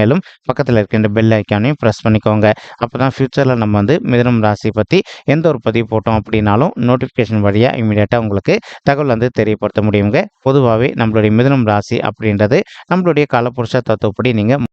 மேலும் பக்கத்தில் இருக்கின்ற பெல் ஐக்கானையும் ப்ரெஸ் பண்ணிக்கோங்க. அப்போ தான் ஃப்யூச்சரில் நம்ம வந்து மிதனம் ராசி பற்றி எந்த ஒரு பதிவு போட்டோம் அப்படின்னாலும் நோட்டிஃபிகேஷன் வழியாக இமீடியட்டாக உங்களுக்கு தகவல் வந்து தெரியப்படுத்த முடியுங்க. பொதுவாகவே நம்மளுடைய மிதனம் ராசி அப்படின்றது நம்மளுடைய காலப்புருஷ தத்துவப்படி நீங்கள்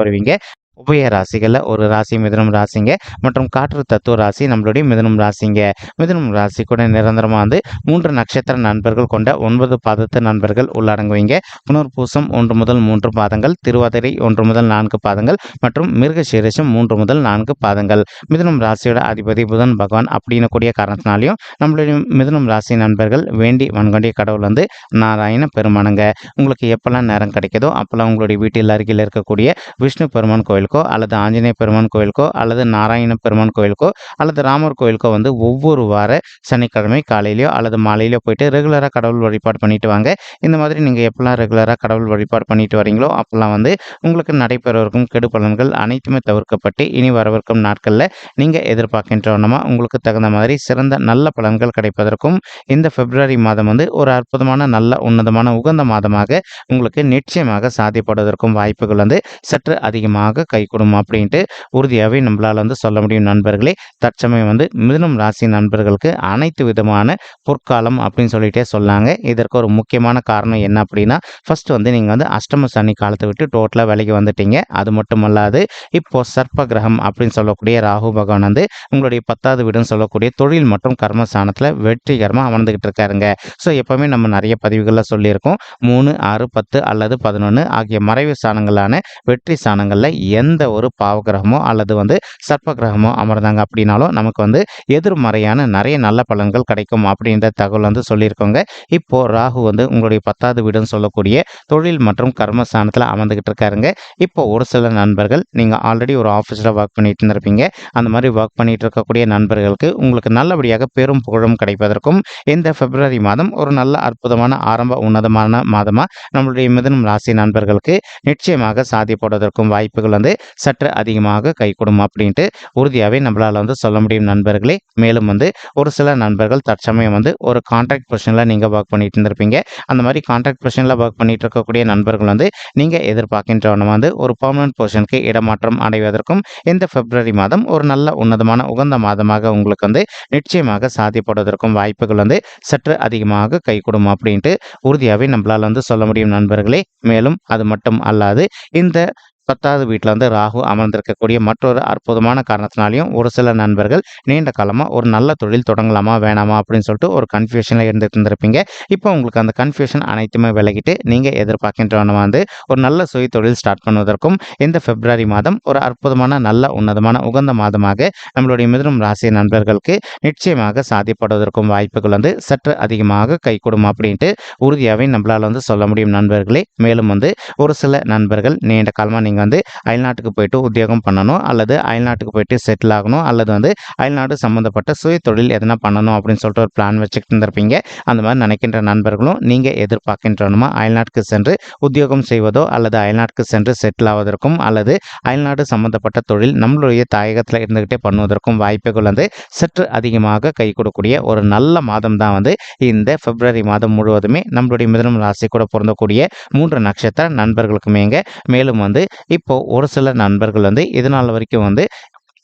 வருவீங்க. உபய ராசிகளில் ஒரு ராசி மிதுனம் ராசிங்க. மற்றும் காற்று தத்துவ ராசி நம்மளுடைய மிதுனம் ராசிங்க. மிதுனம் ராசி கூட நிரந்தரமாக வந்து மூன்று நட்சத்திர நண்பர்கள் கொண்ட ஒன்பது பாதத்து நண்பர்கள் உள்ளடங்குவீங்க. புனர்பூசம் ஒன்று முதல் மூன்று பாதங்கள் திருவாதிரை ஒன்று முதல் நான்கு பாதங்கள் மற்றும் மிருகசீரிஷம் மூன்று முதல் நான்கு பாதங்கள். மிதுனம் ராசியோட அதிபதி புதன் பகவான் அப்படின்னு கூடிய காரணத்தினாலையும் நம்மளுடைய மிதுனம் ராசி நண்பர்கள் வேண்டி வன்கொண்டிய கடவுள் வந்து நாராயண பெருமானுங்க. உங்களுக்கு எப்போல்லாம் நேரம் கிடைக்குதோ அப்போல்லாம் உங்களுடைய வீட்டில் அருகில் இருக்கக்கூடிய விஷ்ணு பெருமான் கோயிலுக்கோ அல்லது ஆஞ்சநேய பெருமான் கோயிலுக்கோ அல்லது நாராயண பெருமான் கோயிலுக்கோ அல்லது ராமர் கோயிலுக்கோ வந்து ஒவ்வொரு வார சனிக்கிழமை காலையிலையோ அல்லது மாலையிலையோ போயிட்டு ரெகுலராக கடவுள் வழிபாடு பண்ணிட்டு வாங்க. இந்த மாதிரி நீங்கள் எப்போல்லாம் ரெகுலராக கடவுள் வழிபாடு பண்ணிட்டு வரீங்களோ அப்போல்லாம் வந்து உங்களுக்கு நடைபெறவிருக்கும் கெடு பலன்கள் அனைத்துமே தவிர்க்கப்பட்டு இனி வரவிருக்கும் நாட்களில் நீங்கள் எதிர்பார்க்கின்றவனமா உங்களுக்கு தகுந்த மாதிரி சிறந்த நல்ல பலன்கள் கிடைப்பதற்கும் இந்த பிப்ரவரி மாதம் வந்து ஒரு அற்புதமான நல்ல உன்னதமான உகந்த மாதமாக உங்களுக்கு நிச்சயமாக சாத்தியப்படுவதற்கும் வாய்ப்புகள் வந்து சற்று அதிகமாக கைகூடும் அப்படின்ட்டு உறுதியாகவே நம்மளால் வந்து சொல்ல முடியும் நண்பர்களே. தற்சமயம் வந்து மிதுனம் ராசி நண்பர்களுக்கு அனைத்து விதமான பொற்காலம் அப்படின்னு சொல்லிட்டே சொல்லாங்க இதற்கு ஒரு முக்கியமான காரணம் என்ன அப்படின்னா ஃபர்ஸ்ட் வந்து நீங்கள் வந்து அஷ்டம சனி காலத்தை விட்டு டோட்டலாக விலைக்கு வந்துட்டீங்க. அது மட்டும் அல்லாது இப்போ சர்ப்ப கிரகம் அப்படின்னு சொல்லக்கூடிய ராகு பகவான் வந்து உங்களுடைய பத்தாவது வீடுன்னு சொல்லக்கூடிய தொழில் மற்றும் கர்மஸ்தானத்தில் வெற்றிகரமாக அமர்ந்துகிட்டு இருக்காருங்க. ஸோ எப்பவுமே நம்ம நிறைய பதிவுகளில் சொல்லியிருக்கோம். மூணு ஆறு பத்து அல்லது பதினொன்று ஆகிய மறைவு ஸ்தானங்களான வெற்றி ஸ்தானங்களில் எந்த ஒரு பாவகிரகமோ அல்லது வந்து சர்ப்ப கிரகமோ அமர்ந்தாங்க அப்படின்னாலும் நமக்கு வந்து எதிர்மறையான நிறைய நல்ல பலன்கள் கிடைக்கும் அப்படின்ற தகவல் வந்து சொல்லியிருக்கோங்க. இப்போது ராகு வந்து உங்களுடைய பத்தாவது வீடுன்னு சொல்லக்கூடிய தொழில் மற்றும் கர்மஸ்தானத்தில் அமர்ந்துக்கிட்டு இருக்காருங்க. இப்போ ஒரு சில நண்பர்கள் நீங்கள் ஆல்ரெடி ஒரு ஆஃபீஸில் ஒர்க் பண்ணிட்டு இருந்திருப்பீங்க. அந்த மாதிரி ஒர்க் பண்ணிட்டு இருக்கக்கூடிய நண்பர்களுக்கு உங்களுக்கு நல்லபடியாக பெரும் புகழும் கிடைப்பதற்கும் இந்த பிப்ரவரி மாதம் ஒரு நல்ல அற்புதமான ஆரம்ப உன்னதமான மாதமாக நம்மளுடைய மிதனம் ராசி நண்பர்களுக்கு நிச்சயமாக சாதிப்படுவதற்கும் வாய்ப்புகள் வந்து சற்று அதிகமாக கைகூடும் அப்படின்ட்டு உறுதியாகவே நம்மளால் வந்து சொல்ல முடியும் நண்பர்களே. மேலும் வந்து ஒரு சில நண்பர்கள் தற்சமயம் வந்து ஒரு கான்ட்ராக்ட் பொசிஷனில் நீங்கள் ஒர்க் பண்ணிட்டு இருந்திருப்பீங்க. அந்த மாதிரி கான்ட்ராக்ட் பொசிஷனில் ஒர்க் பண்ணிட்டு இருக்கக்கூடிய நண்பர்கள் வந்து நீங்கள் எதிர்பார்க்கின்றவன வந்து ஒரு பர்மனன்ட் பொசிஷனுக்கு இடமாற்றம் அடைவதற்கும் இந்த பிப்ரவரி மாதம் ஒரு நல்ல உன்னதமான உகந்த மாதமாக உங்களுக்கு வந்து நிச்சயமாக சாத்தியப்படுவதற்கும் வாய்ப்புகள் வந்து சற்று அதிகமாக கைகூடும் அப்படின்ட்டு உறுதியாகவே நம்மளால் வந்து சொல்ல முடியும் நண்பர்களே. மேலும் அது மட்டும் அல்லாது இந்த பத்தாவது வீட்டில் வந்து ராகு அமர்ந்திருக்கக்கூடிய மற்றொரு அற்புதமான காரணத்தினாலையும் ஒரு சில நண்பர்கள் நீண்ட காலமாக ஒரு நல்ல தொழில் தொடங்கலாமா வேணாமா அப்படின்னு சொல்லிட்டு ஒரு கன்ஃபியூஷனில் இருந்துட்டு இருந்திருப்பீங்க. இப்போ உங்களுக்கு அந்த கன்ஃபியூஷன் அனைத்துமே விலகிட்டு நீங்கள் எதிர்பார்க்கின்றவன வந்து ஒரு நல்ல சுய தொழில் ஸ்டார்ட் பண்ணுவதற்கும் இந்த பிப்ரவரி மாதம் ஒரு அற்புதமான நல்ல உன்னதமான உகந்த மாதமாக நம்மளுடைய மிதுனம் ராசி நண்பர்களுக்கு நிச்சயமாக சாதிப்படுவதற்கும் வாய்ப்புகள் வந்து சற்று அதிகமாக கைகூடும் அப்படின்ட்டு உறுதியாகவே நம்மளால் வந்து சொல்ல முடியும் நண்பர்களே. மேலும் வந்து ஒரு சில நண்பர்கள் நீண்ட காலமாக நீங்கள் வந்து அயல்நாட்டுக்கு போயிட்டு உத்தியோகம் பண்ணணும் அல்லது அயல்நாட்டுக்கு போயிட்டு செட்டில் ஆகணும் அல்லது வந்து அயல்நாடு சம்மந்தப்பட்ட சுய தொழில் எதனா பண்ணணும் அப்படின்னு சொல்லிட்டு ஒரு பிளான் வச்சுக்கிட்டு இருந்திருப்பீங்க. அந்த மாதிரி நினைக்கின்ற நண்பர்களும் நீங்கள் எதிர்பார்க்கின்றனுமா அயல்நாட்டுக்கு சென்று உத்தியோகம் செய்வதோ அல்லது அயல்நாட்டுக்கு சென்று செட்டில் ஆவதற்கும் அல்லது அயல்நாடு சம்மந்தப்பட்ட தொழில் நம்மளுடைய தாயகத்தில் இருந்துக்கிட்டே பண்ணுவதற்கும் வாய்ப்புகள் வந்து சற்று அதிகமாக கை கொடுக்கக்கூடிய ஒரு நல்ல மாதம் தான் வந்து இந்த பிப்ரவரி மாதம் முழுவதுமே நம்மளுடைய மிதனம் ராசி கூட பொருந்தக்கூடிய மூன்று நட்சத்திர நண்பர்களுக்குமேங்க. மேலும் வந்து இப்போது ஒரு சில நண்பர்கள் வந்து இதனால் வரைக்கும் வந்து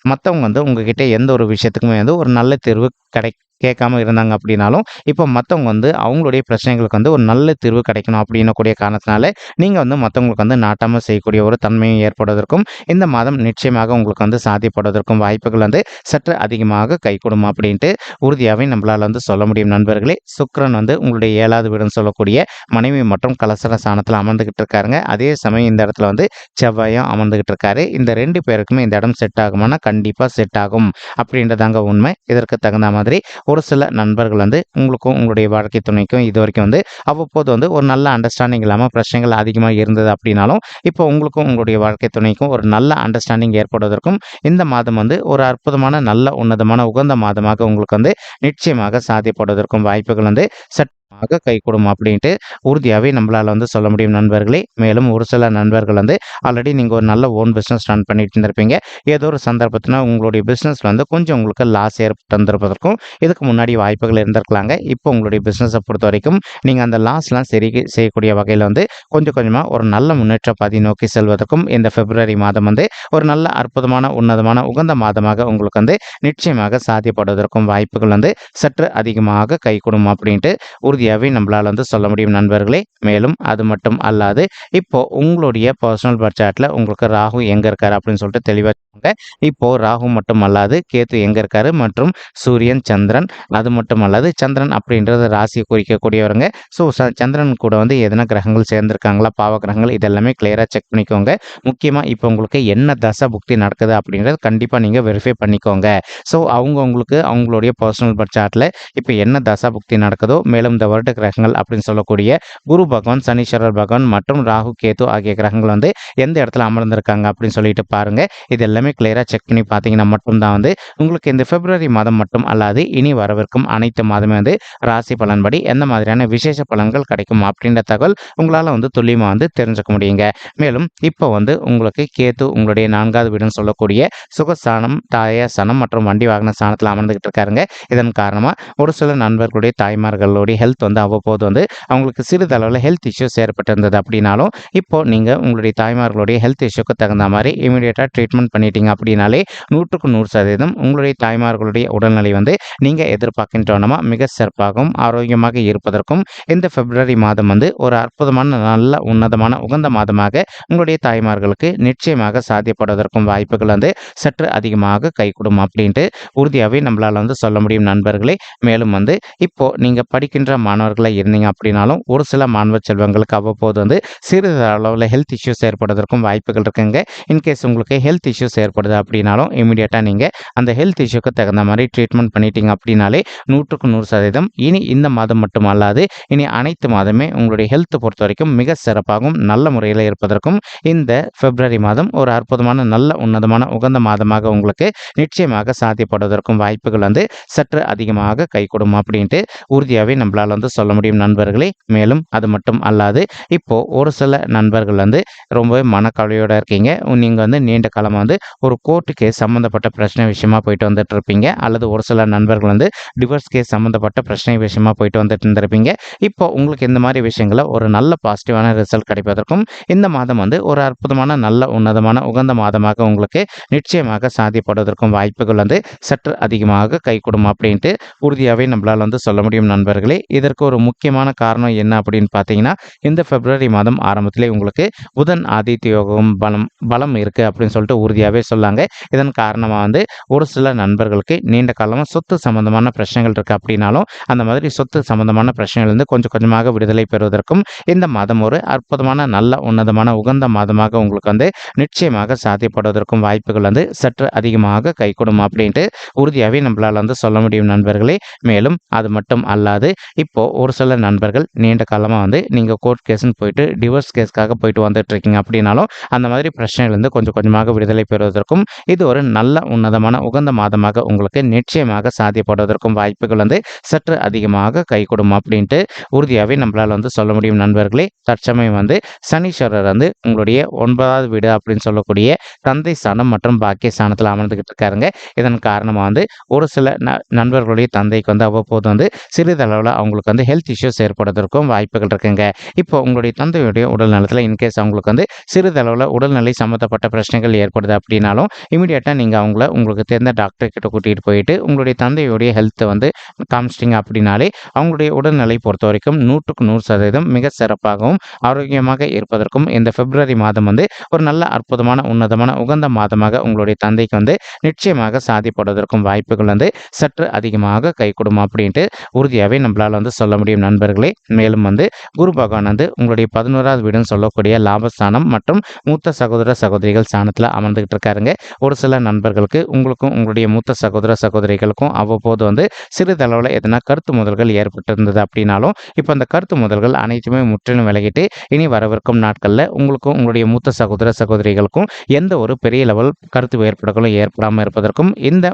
மற்றவங்க வந்து உங்ககிட்ட எந்த ஒரு விஷயத்துக்குமே வந்து ஒரு நல்ல தேர்வு கிடை கேட்காம இருந்தாங்க அப்படின்னாலும் இப்போ மற்றவங்க வந்து அவங்களுடைய பிரச்சனைகளுக்கு வந்து ஒரு நல்ல தீர்வு கிடைக்கணும் அப்படின்னக்கூடிய காரணத்தினால நீங்கள் வந்து மற்றவங்களுக்கு வந்து நாட்டாமல் செய்யக்கூடிய ஒரு தன்மையும் ஏற்படுவதற்கும் இந்த மாதம் நிச்சயமாக உங்களுக்கு வந்து சாத்தியப்படுவதற்கும் வாய்ப்புகள் வந்து சற்று அதிகமாக கைகூடும் அப்படின்ட்டு உறுதியாகவே நம்மளால் வந்து சொல்ல முடியும் நண்பர்களே. சுக்கிரன் வந்து உங்களுடைய ஏழாவது வீடுன்னு சொல்லக்கூடிய மனைவி மற்றும் கலசர சாணத்தில் அமர்ந்துகிட்டு இருக்காருங்க. அதே சமயம் இந்த இடத்துல வந்து செவ்வாயும் அமர்ந்துகிட்டு இருக்காரு. இந்த ரெண்டு பேருக்குமே இந்த இடம் செட் ஆகுமானா கண்டிப்பாக செட் ஆகும் அப்படின்றதாங்க உண்மை. இதற்கு தகுந்த மாதிரி ஒரு சில நண்பர்கள் வந்து உங்களுக்கும் உங்களுடைய வாழ்க்கை துணைக்கும் இது வரைக்கும் வந்து அவ்வப்போது வந்து ஒரு நல்ல அண்டர்ஸ்டாண்டிங் இல்லாமல் பிரச்சனைகள் அதிகமாக இருந்தது அப்படின்னாலும் இப்போ உங்களுக்கும் உங்களுடைய வாழ்க்கை துணைக்கும் ஒரு நல்ல அண்டர்ஸ்டாண்டிங் ஏற்படுவதற்கும் இந்த மாதம் வந்து ஒரு அற்புதமான நல்ல உன்னதமான உகந்த மாதமாக உங்களுக்கு வந்து நிச்சயமாக சாத்தியப்படுவதற்கும் வாய்ப்புகள் வந்து சட் ஆக கைகூடும் அப்படின்ட்டு உறுதியாகவே நம்மளால் வந்து சொல்ல முடியும் நண்பர்களே. மேலும் ஒரு சில நண்பர்கள் வந்து ஆல்ரெடி நீங்கள் ஒரு நல்ல ஓன் பிஸ்னஸ் ரன் பண்ணிட்டு இருந்திருப்பீங்க. ஏதோ ஒரு சந்தர்ப்பத்தில் உங்களுடைய பிஸ்னஸில் வந்து கொஞ்சம் உங்களுக்கு லாஸ் ஏற்பட்டு வந்திருப்பதற்கும் இதுக்கு முன்னாடி வாய்ப்புகள் இருந்திருக்கலாங்க. இப்போ உங்களுடைய பிஸ்னஸை பொறுத்த வரைக்கும் நீங்கள் அந்த லாஸ்லாம் சரி செய்யக்கூடிய வகையில் வந்து கொஞ்சம் கொஞ்சமாக ஒரு நல்ல முன்னேற்ற பாதி நோக்கி செல்வதற்கும் இந்த பிப்ரவரி மாதம் வந்து ஒரு நல்ல அற்புதமான உன்னதமான உகந்த மாதமாக உங்களுக்கு வந்து நிச்சயமாக சாத்தியப்படுவதற்கும் வாய்ப்புகள் வந்து சற்று அதிகமாக கைகூடும் அப்படின்ட்டு உறுதியாகவே நம்மளால் வந்து சொல்ல முடியும் நண்பர்களே. மேலும் அது மட்டும் அல்லாது இப்போ உங்களுடைய பர்சனல் பட்ஜெட்டில் உங்களுக்கு ராகு எங்கே இருக்காரு அப்படின்னு சொல்லிட்டு தெளிவாக இப்போ ராகு மட்டும் அல்லாது கேத்து எங்கே இருக்காரு மற்றும் சூரியன் சந்திரன் அது மட்டும் அல்லாது சந்திரன் அப்படின்றது ராசியை குறிக்கக்கூடியவருங்க. ஸோ சந்திரன் கூட வந்து எதனா கிரகங்கள் சேர்ந்துருக்காங்களா பாவ கிரகங்கள் இதெல்லாமே கிளியராக செக் பண்ணிக்கோங்க. முக்கியமாக இப்போ உங்களுக்கு என்ன தசை புக்தி நடக்குது அப்படின்றது கண்டிப்பாக நீங்கள் வெரிஃபை பண்ணிக்கோங்க. ஸோ அவங்க உங்களுக்கு அவங்களுடைய பர்சனல் பட்ஜெட்டில் இப்போ என்ன தசா புக்தி நடக்குதோ மேலும் இந்த வருட கிரகங்கள் அப்படின்னு சொல்லக்கூடிய குரு பகவான் சனீஸ்வரர் பகவான் மற்றும் ராகு கேது ஆகிய கிரகங்கள் வந்து எந்த இடத்துல அமர்ந்திருக்காங்க அப்படின்னு சொல்லிட்டு பாருங்க. இது எல்லாமே கிளியராக செக் பண்ணி பார்த்தீங்கன்னா மட்டும்தான் வந்து உங்களுக்கு இந்த பிப்ரவரி மாதம் மட்டும் அல்லாது இனி வரவிருக்கும் அனைத்து மாதமே வந்து ராசி பலன்படி எந்த மாதிரியான விசேஷ பலன்கள் கிடைக்கும் அப்படின்ற தகவல் உங்களால் வந்து துல்லியமாக வந்து தெரிஞ்சுக்க முடியுங்க. மேலும் இப்போ வந்து உங்களுக்கு கேத்து உங்களுடைய நான்காவது வீடுன்னு சொல்லக்கூடிய சுகஸ்தானம் தாய சனம் மற்றும் வண்டி வாகன ஸ்தானத்தில் அமர்ந்துகிட்டு இருக்காருங்க. இதன் காரணமாக ஒரு சில நண்பர்களுடைய தாய்மார்களுடைய ஹெல்த் வந்து அவ்வப்போது வந்து அவங்களுக்கு சிறிதளவில் ஹெல்த் இஷ்யூஸ் ஏற்பட்டிருந்தது அப்படின்னாலும் இப்போ நீங்கள் உங்களுடைய தாய்மார்களுடைய ஹெல்த் இஷ்யூக்கு தகுந்த மாதிரி இமீடியட்டாக ட்ரீட்மெண்ட் பண்ணிட்டீங்க அப்படின்னாலே நூற்றுக்கு நூறு சதவீதம் உங்களுடைய தாய்மார்களுடைய உடல்நிலை வந்து நீங்கள் எதிர்பார்க்கின்றோனமா மிக சிறப்பாகவும் ஆரோக்கியமாக இருப்பதற்கும் இந்த பிப்ரவரி மாதம் வந்து ஒரு அற்புதமான நல்ல உன்னதமான உகந்த மாதமாக உங்களுடைய தாய்மார்களுக்கு நிச்சயமாக சாத்தியப்படுவதற்கும் வாய்ப்புகள் வந்து சற்று அதிகமாக கைகூடும் அப்படின்ட்டு உறுதியாகவே நம்மளால் வந்து சொல்ல முடியும் நண்பர்களே. மேலும் வந்து இப்போ நீங்கள் படிக்கின்ற மாணவர்களாக இருந்தீங்க அப்படின்னாலும் ஒரு சில மாணவ செல்வங்களுக்கு அவ்வப்போது வந்து சிறிது அளவில் ஹெல்த் இஷ்யூஸ் ஏற்படுவதற்கும் வாய்ப்புகள் இருக்குங்க. இன்கேஸ் உங்களுக்கு ஹெல்த் இஷ்யூஸ் ஏற்படுது அப்படின்னாலும் இமீடியட்டாக நீங்கள் அந்த ஹெல்த் இஷ்யூக்கு தகுந்த மாதிரி ட்ரீட்மெண்ட் பண்ணிட்டீங்க அப்படின்னாலே நூற்றுக்கு நூறு சதவீதம் இனி இந்த மாதம் மட்டும் அல்லாது இனி அனைத்து மாதமே உங்களுடைய ஹெல்த் பொறுத்த வரைக்கும் மிக சிறப்பாகவும் நல்ல முறையில் இருப்பதற்கும் இந்த பிப்ரவரி மாதம் ஒரு அற்புதமான நல்ல உன்னதமான உகந்த மாதமாக உங்களுக்கு நிச்சயமாக சாத்தியப்படுவதற்கும் வாய்ப்புகள் வந்து சற்று அதிகமாக கைகூடும் அப்படின்ட்டு உறுதியாகவே நம்மளால் வந்து சொல்ல முடியும் நண்பர்களே. மேலும் அது மட்டும் அல்லாது இப்போ ஒரு சில நண்பர்கள் வந்து ரொம்பவே மனக்கவலையோட இருக்கீங்க. நீங்கள் வந்து நீண்ட காலமாக வந்து ஒரு கோர்ட்டு கேஸ் சம்மந்தப்பட்ட பிரச்சனை விஷயமா போயிட்டு வந்துட்டு இருப்பீங்க அல்லது ஒரு சில நண்பர்கள் வந்து டிவோர்ஸ் கேஸ் சம்மந்தப்பட்ட பிரச்சனை விஷயமா போயிட்டு வந்துட்டு இருந்திருப்பீங்க இப்போ உங்களுக்கு இந்த மாதிரி விஷயங்களை ஒரு நல்ல பாசிட்டிவான ரிசல்ட் கிடைப்பதற்கும் இந்த மாதம் வந்து ஒரு அற்புதமான நல்ல உன்னதமான உகந்த மாதமாக உங்களுக்கு நிச்சயமாக சாதிப்படுவதற்கும் வாய்ப்புகள் வந்து சற்று அதிகமாக கைகூடும் அப்படின்ட்டு உறுதியாகவே நம்மளால் வந்து சொல்ல முடியும் நண்பர்களே. இதற்கு ஒரு முக்கியமான காரணம் என்ன அப்படின்னு பார்த்தீங்கன்னா இந்த பிப்ரவரி மாதம் ஆரம்பத்திலே உங்களுக்கு புதன் ஆதித்ய யோகம் பலம் பலம் இருக்குது அப்படின்னு சொல்லிட்டு உறுதியாகவே சொல்லாங்க. இதன் காரணமாக வந்து ஒரு சில நண்பர்களுக்கு நீண்ட காலமாக சொத்து சம்பந்தமான பிரச்சனைகள் இருக்குது அப்படின்னாலும் அந்த மாதிரி சொத்து சம்பந்தமான பிரச்சனைகள் வந்து கொஞ்சம் கொஞ்சமாக விடுதலை பெறுவதற்கும் இந்த மாதம் ஒரு அற்புதமான நல்ல உன்னதமான உகந்த மாதமாக உங்களுக்கு வந்து நிச்சயமாக சாத்தியப்படுவதற்கும் வாய்ப்புகள் வந்து சற்று அதிகமாக கைகூடும் அப்படின்ட்டு உறுதியாகவே நம்மளால் வந்து சொல்ல முடியும் நண்பர்களே. மேலும் அது மட்டும் அல்லாது இப்போது ஒரு சில நண்பர்கள் நீண்ட காலமாக வந்து நீங்கள் கோர்ட் கேஸ்ன்னு போயிட்டு டிவோர்ஸ் கேஸ்க்காக போயிட்டு வந்துட்டு இருக்கீங்க அப்படின்னாலும் அந்த மாதிரி பிரச்சனையிலேருந்து கொஞ்சம் கொஞ்சமாக விடுதலை பெறுவதற்கும் இது ஒரு நல்ல உன்னதமான உகந்த மாதமாக உங்களுக்கு நிச்சயமாக சாத்தியப்படுவதற்கும் வாய்ப்புகள் வந்து சற்று அதிகமாக கை கைகூடும் அப்படின்ட்டு உறுதியாகவே நம்மளால் வந்து சொல்ல முடியும் நண்பர்களே. தற்சமயம் வந்து சனீஸ்வரர் வந்து உங்களுடைய ஒன்பதாவது வீடு அப்படின்னு சொல்லக்கூடிய தந்தை ஸ்தானம் மற்றும் பாக்கிய ஸ்தானத்தில் அமர்ந்துக்கிட்டு இருக்காருங்க. இதன் காரணமாக வந்து ஒரு சில ந- நண்பர்களுடைய தந்தைக்கு வந்து அவ்வப்போது வந்து சிறிதளவில் அவங்களுக்கு உங்களுக்கு வந்து ஹெல்த் இஷ்யூஸ் ஏற்படுவதற்கும் வாய்ப்புகள் இருக்குங்க. இப்போ உங்களுடைய தந்தையுடைய உடல் நலத்தில் இன்கேஸ் அவங்களுக்கு வந்து சிறிதளவில் உடல்நிலை சம்மந்தப்பட்ட பிரச்சனைகள் ஏற்படுது அப்படின்னாலும் இமீடியட்டாக நீங்கள் அவங்கள உங்களுக்கு தெரிந்த டாக்டர் கிட்ட கூட்டிகிட்டு போயிட்டு உங்களுடைய தந்தையுடைய ஹெல்த்தை வந்து காமிச்சிட்டிங்க அப்படின்னாலே அவங்களுடைய உடல்நிலை பொறுத்த வரைக்கும் நூற்றுக்கு நூறு சதவீதம் மிக சிறப்பாகவும் ஆரோக்கியமாக இருப்பதற்கும் இந்த பிப்ரவரி மாதம் வந்து ஒரு நல்ல அற்புதமான உன்னதமான உகந்த மாதமாக உங்களுடைய தந்தைக்கு வந்து நிச்சயமாக சாதிப்படுவதற்கும் வாய்ப்புகள் வந்து சற்று அதிகமாக கைகூடும் அப்படின்ட்டு உறுதியாகவே நம்மளால் வந்து வந்து சொல்ல முடியும் நண்பர்களே. மேலும் வந்து குரு பகவான் வந்து உங்களுடைய பதினோராவது வீடுன்னு சொல்லக்கூடிய லாபஸ்தானம் மற்றும் மூத்த சகோதர சகோதரிகள் ஸ்தானத்தில் அமர்ந்துகிட்டு இருக்காருங்க. ஒரு சில நண்பர்களுக்கு உங்களுக்கும் உங்களுடைய மூத்த சகோதர சகோதரிகளுக்கும் அவ்வப்போது வந்து சிறிதளவில் எதனா கருத்து முதல்கள் ஏற்பட்டிருந்தது அப்படின்னாலும் இப்போ அந்த கருத்து முதல்கள் அனைத்துமே முற்றிலும் விலகிட்டு இனி வரவிருக்கும் நாட்களில் உங்களுக்கும் உங்களுடைய மூத்த சகோதர சகோதரிகளுக்கும் எந்த ஒரு பெரிய லெவல் கருத்து வேறுபாடுகளும் ஏற்படாமல் இருப்பதற்கும் இந்த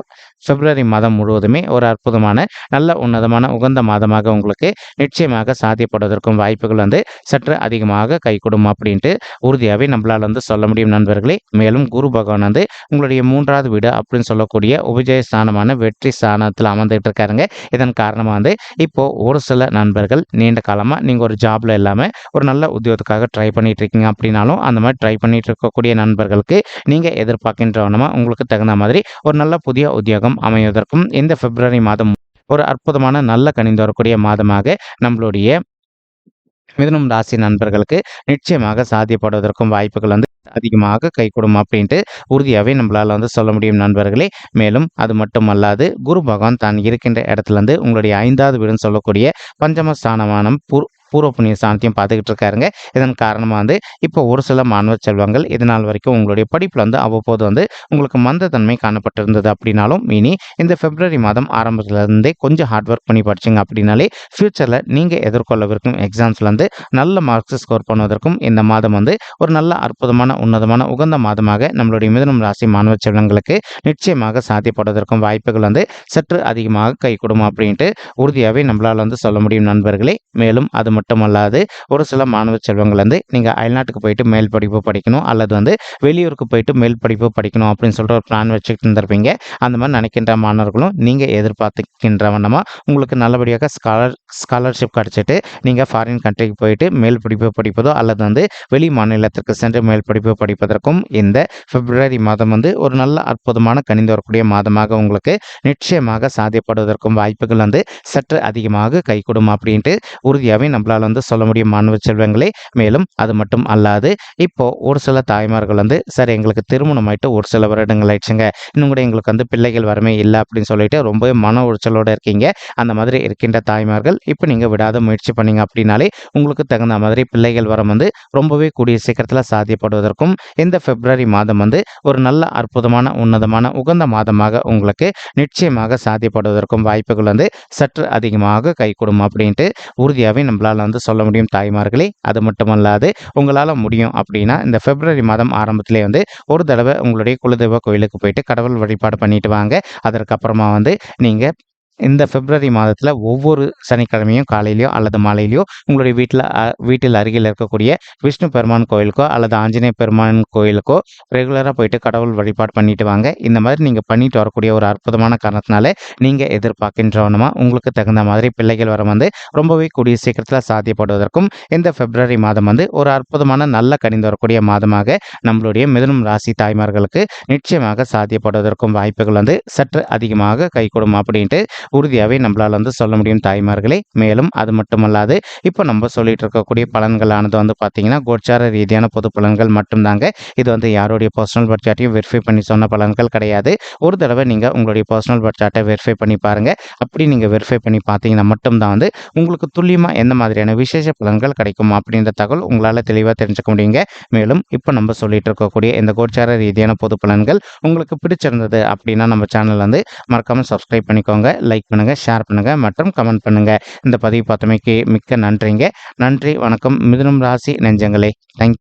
பிப்ரவரி மாதம் முழுவதுமே ஒரு அற்புதமான நல்ல உன்னதமான உகந்த மாதமாக உங்களுக்கு நிச்சயமாக சாத்தியப்படுவதற்கும் வாய்ப்புகள் வந்து சற்று அதிகமாக கைகூடும் அப்படின்ட்டு உறுதியாகவே நம்மளால் வந்து சொல்ல முடியும் நண்பர்களே. மேலும் குரு பகவான் வந்து உங்களுடைய மூன்றாவது வீடு அப்படின்னு சொல்லக்கூடிய உபஜய ஸ்தானமான வெற்றி ஸ்தானத்தில் அமர்ந்துட்டு இருக்காருங்க. இதன் காரணமாக வந்து இப்போது ஒரு சில நண்பர்கள் நீண்ட காலமாக நீங்கள் ஒரு ஜாப்ல இல்லாமல் ஒரு நல்ல உத்தியோகத்துக்காக ட்ரை பண்ணிட்டு இருக்கீங்க அப்படின்னாலும் அந்த மாதிரி ட்ரை பண்ணிட்டு இருக்கக்கூடிய நண்பர்களுக்கு நீங்கள் எதிர்பார்க்கின்றவனமாக உங்களுக்கு தகுந்த மாதிரி ஒரு நல்ல புதிய உத்தியோகம் அமைவதற்கும் இந்த பிப்ரவரி மாதம் ஒரு அற்புதமான நல்ல கணிந்து வரக்கூடிய மாதமாக நம்மளுடைய மிதுனம் ராசி நண்பர்களுக்கு நிச்சயமாக சாத்தியப்படுவதற்கும் வாய்ப்புகள் வந்து அதிகமாக கைகூடும் அப்படின்ட்டு உறுதியாகவே நம்மளால் வந்து சொல்ல முடியும் நண்பர்களே. மேலும் அது மட்டும் அல்லாது குரு பகவான் தான் இருக்கின்ற இடத்துல இருந்து உங்களுடைய ஐந்தாவது வீடுன்னு சொல்லக்கூடிய பஞ்சம ஸ்தானமான பூர்வ புண்ணிய ஸ்தானத்தையும் பார்த்துக்கிட்டு இருக்காருங்க. இதன் காரணமாக வந்து இப்போ ஒரு சில மாணவ செல்வங்கள் இதனால் வரைக்கும் உங்களுடைய படிப்பில் வந்து அவ்வப்போது வந்து உங்களுக்கு மந்தத்தன்மை காணப்பட்டிருந்தது அப்படின்னாலும் இனி இந்த பிப்ரவரி மாதம் ஆரம்பத்துலேருந்தே கொஞ்சம் ஹார்ட் ஒர்க் பண்ணி படிச்சிங்க அப்படின்னாலே ஃப்யூச்சரில் நீங்கள் எதிர்கொள்ளவிருக்கும் எக்ஸாம்ஸ்லேருந்து நல்ல மார்க்ஸ் ஸ்கோர் பண்ணுவதற்கும் இந்த மாதம் வந்து ஒரு நல்ல அற்புதமான உன்னதமான உகந்த மாதமாக நம்மளுடைய மிதனம் ராசி மாணவ செல்வங்களுக்கு நிச்சயமாக சாத்தியப்படுவதற்கும் வாய்ப்புகள் வந்து சற்று அதிகமாக கை கொடுமா அப்படின்ட்டு உறுதியாகவே நம்மளால் வந்து சொல்ல முடியும் நண்பர்களே. மேலும் அது மட்டுமல்லாது ஒரு சில மாணவ செல்வங்கள் வந்து நீங்கள் அயல்நாட்டுக்கு போயிட்டு மேல் படிப்பு படிக்கணும் அல்லது வந்து வெளியூருக்கு போயிட்டு மேல் படிப்பு படிக்கணும் அப்படின்னு சொல்லிட்டு ஒரு பிளான் வச்சுக்கிட்டு இருந்திருப்பீங்க. அந்த மாதிரி நினைக்கின்ற மாணவர்களும் நீங்கள் எதிர்பார்த்துக்கின்ற வண்ணமாக உங்களுக்கு நல்லபடியாக ஸ்காலர் ஸ்காலர்ஷிப் கிடச்சிட்டு நீங்கள் ஃபாரின் கண்ட்ரிக்கு போயிட்டு மேல் படிப்பு படிப்பதோ அல்லது வந்து வெளி மாநிலத்திற்கு சென்று மேல் படிப்பு படிப்பதற்கும் இந்த பிப்ரவரி மாதம் வந்து ஒரு நல்ல அற்புதமான கணிந்து வரக்கூடிய மாதமாக உங்களுக்கு நிச்சயமாக சாத்தியப்படுவதற்கும் வாய்ப்புகள் வந்து சற்று அதிகமாக கைகூடும் அப்படின்ட்டு உறுதியாகவே நம்மளால் வந்து சொல்ல முடியும் மாணவ செல்வங்களே. மேலும் அது மட்டும் அல்லாது இப்போ ஒரு சில தாய்மார்கள் வந்து சார் எங்களுக்கு திருமணம் ஆயிட்டு ஒரு சில வருடங்கள் ஆயிடுச்சுங்க. இன்னும் கூட எங்களுக்கு வந்து பிள்ளைகள் வரமே இல்லை அப்படின்னு சொல்லிட்டு ரொம்பவே மன உளைச்சலோட இருக்கீங்க. அந்த மாதிரி இருக்கின்ற தாய்மார்கள் இப்போ நீங்கள் விடாத முயற்சி பண்ணீங்க அப்படின்னாலே உங்களுக்கு தகுந்த மாதிரி பிள்ளைகள் வரம் வந்து ரொம்பவே கூடிய சீக்கிரத்தில் சாத்தியப்படுவதற்கும் இந்த பிப்ரவரி மாதம் வந்து ஒரு நல்ல அற்புதமான உன்னதமான உகந்த மாதமாக உங்களுக்கு நிச்சயமாக சாத்தியப்படுவதற்கும் வாய்ப்புகள் வந்து சற்று அதிகமாக கைகூடும் அப்படின்ட்டு உறுதியாகவே நம்மளால் வந்து சொல்ல முடியும் தாய்மார்களே. அது மட்டுமல்லாது உங்களால் முடியும் அப்படின்னா இந்த பிப்ரவரி மாதம் ஆரம்பத்திலே வந்து ஒரு தடவை உங்களுடைய குலதெய்வ கோயிலுக்கு போயிட்டு கடவுள் வழிபாடு பண்ணிட்டு வாங்க. அதற்கப்புறமா வந்து நீங்கள் இந்த பிப்ரவரி மாதத்தில் ஒவ்வொரு சனிக்கிழமையும் காலையிலையோ அல்லது மாலையிலையோ உங்களுடைய வீட்டில் வீட்டில் அருகில் இருக்கக்கூடிய விஷ்ணு பெருமான் கோயிலுக்கோ அல்லது ஆஞ்சநேய பெருமான் கோயிலுக்கோ ரெகுலராக போயிட்டு கடவுள் வழிபாடு பண்ணிட்டு வாங்க. இந்த மாதிரி நீங்கள் பண்ணிட்டு வரக்கூடிய ஒரு அற்புதமான காரணத்தினால நீங்கள் எதிர்பார்க்கின்றவனமா உங்களுக்கு தகுந்த மாதிரி பிள்ளைகள் வர வந்து ரொம்பவே கூடிய சீக்கிரத்தில் சாத்தியப்படுவதற்கும் இந்த பிப்ரவரி மாதம் வந்து ஒரு அற்புதமான நல்ல கணிந்து வரக்கூடிய மாதமாக நம்மளுடைய மிதனும் ராசி தாய்மார்களுக்கு நிச்சயமாக சாத்தியப்படுவதற்கும் வாய்ப்புகள் வந்து சற்று அதிகமாக கைகூடும் அப்படின்ட்டு உறுதியாகவே நம்மளால் வந்து சொல்ல முடியும் தாய்மார்களே. மேலும் அது மட்டுமல்லாது இப்போ நம்ம சொல்லிட்டு இருக்கக்கூடிய பலன்களானது வந்து பார்த்தீங்கன்னா கோச்சார ரீதியான பொது பலன்கள் மட்டும்தாங்க. இது வந்து யாருடைய பர்சனல் பட்ஜெட்டையும் வெரிஃபை பண்ணி சொன்ன பலன்கள் கிடையாது. ஒரு தடவை நீங்கள் உங்களுடைய பர்சனல் பட்ஜெட்டை வெரிஃபை பண்ணி பாருங்கள் அப்படி நீங்கள் வெரிஃபை பண்ணி பார்த்தீங்கன்னா மட்டும்தான் வந்து உங்களுக்கு துல்லியமாக எந்த மாதிரியான விசேஷ பலன்கள் கிடைக்கும் அப்படின்ற தகவல் உங்களால் தெளிவாக தெரிஞ்சுக்க முடியுங்க. மேலும் இப்போ நம்ம சொல்லிட்டு இருக்கக்கூடிய இந்த கோச்சார ரீதியான பொது பலன்கள் உங்களுக்கு பிடிச்சிருந்தது அப்படின்னா நம்ம சேனல் வந்து மறக்காமல் சப்ஸ்கிரைப் பண்ணிக்கோங்க. லைக் பண்ணுங்கள் ஷேர் பண்ணுங்கள் மற்றும் கமெண்ட் பண்ணுங்கள் இந்த பதிவு பார்த்தமைக்கு மிக்க நன்றிங்க. நன்றி வணக்கம். மிதுனம் ராசி நெஞ்சங்களே. தேங்க்